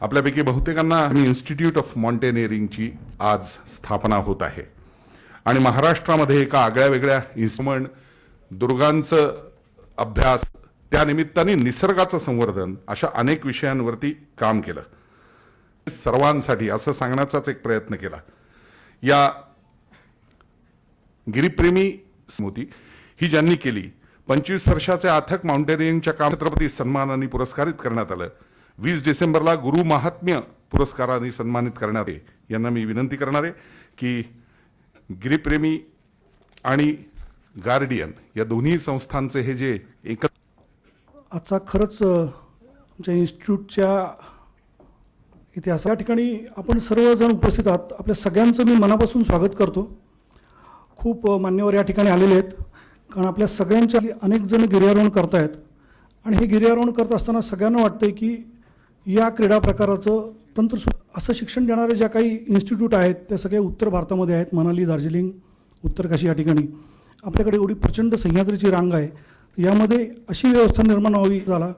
आपल्यापैकी बहुतेकांना institute of मॉन्टेनिअरिंगची आज स्थापना होत आहे. आणि महाराष्ट्रामध्ये एका आगळ्या वेगळ्या इन्स्ट्रुमेंट दुर्गांचं अभ्यास त्या निमित्ताने निसर्गाचं संवर्धन अशा अनेक विषयांवरती काम केलं. सर्वांसाठी असं सांगण्याचाच एक प्रयत्न केला. या गिरीप्रेमी स्मृती ही ज्यांनी केली पंचवीस वर्षाचे अथक माउंटेनिअरिंगच्या काम छत्रपती सन्मानाने पुरस्कारित करण्यात आलं. वीस डिसेंबरला गुरु महात्म्य पुरस्काराने सन्मानित करणारे यांना मी विनंती करणार आहे की गिरीप्रेमी आणि गार्डियन या दोन्ही संस्थांचे हे जे एक आजचा खरंच आमच्या इन्स्टिट्यूटच्या इतिहास या ठिकाणी आपण सर्वजण उपस्थित आहात. आपल्या सगळ्यांचं मी मनापासून स्वागत करतो. खूप मान्यवर या ठिकाणी आलेले आहेत. कारण आपल्या सगळ्यांच्या अनेक जण गिर्यारोहण करतायत. आणि हे गिर्यारोहण करत असताना सगळ्यांना वाटतं की या क्रीडा प्रकाराचं तंत्र असं शिक्षण देणारे ज्या काही इन्स्टिट्यूट आहेत त्या सगळ्या उत्तर भारतामध्ये आहेत मनाली दार्जिलिंग उत्तरकाशी या ठिकाणी. आपल्याकडे एवढी प्रचंड सह्याद्रीची रांग आहे. यामध्ये अशी व्यवस्था निर्माण व्हावी झाला.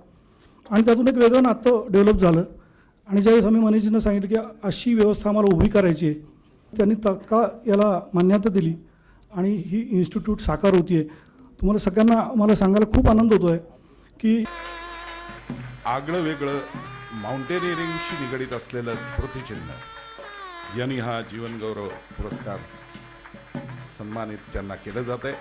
आणि त्यातून एक वेगळं नातं डेव्हलप झालं. आणि ज्यावेळेस आम्ही मनीषजीनं सांगितलं की अशी व्यवस्था आम्हाला उभी करायची आहे त्यांनी तत्काळ याला मान्यता दिली. आणि ही इन्स्टिट्यूट साकार होती आहे तुम्हाला सगळ्यांना मला सांगायला खूप आनंद होतो आहे की आगळं वेगळं माउंटेनिअरिंगशी निगडीत असलेलं स्मृतिचिन्ह. यांनी हा जीवनगौरव पुरस्कार सन्मानित त्यांना केलं जात आहे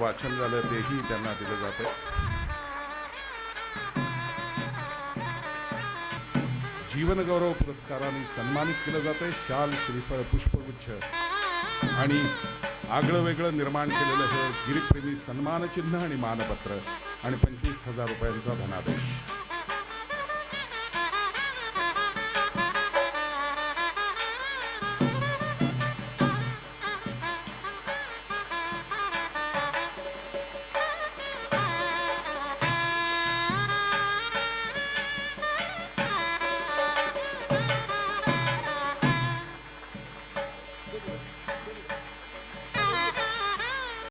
वाचन झालं तेही त्यांना दिलं जातं जीवनगौरव पुरस्काराने सन्मानित केलं जातंय शाल श्रीफळ पुष्पगुच्छ आणि आगळं वेगळं निर्माण केलेलं हे गिरीप्रेमी सन्मानचिन्ह आणि मानपत्र आणि पंचवीस हजार रुपयांचा धनादेश.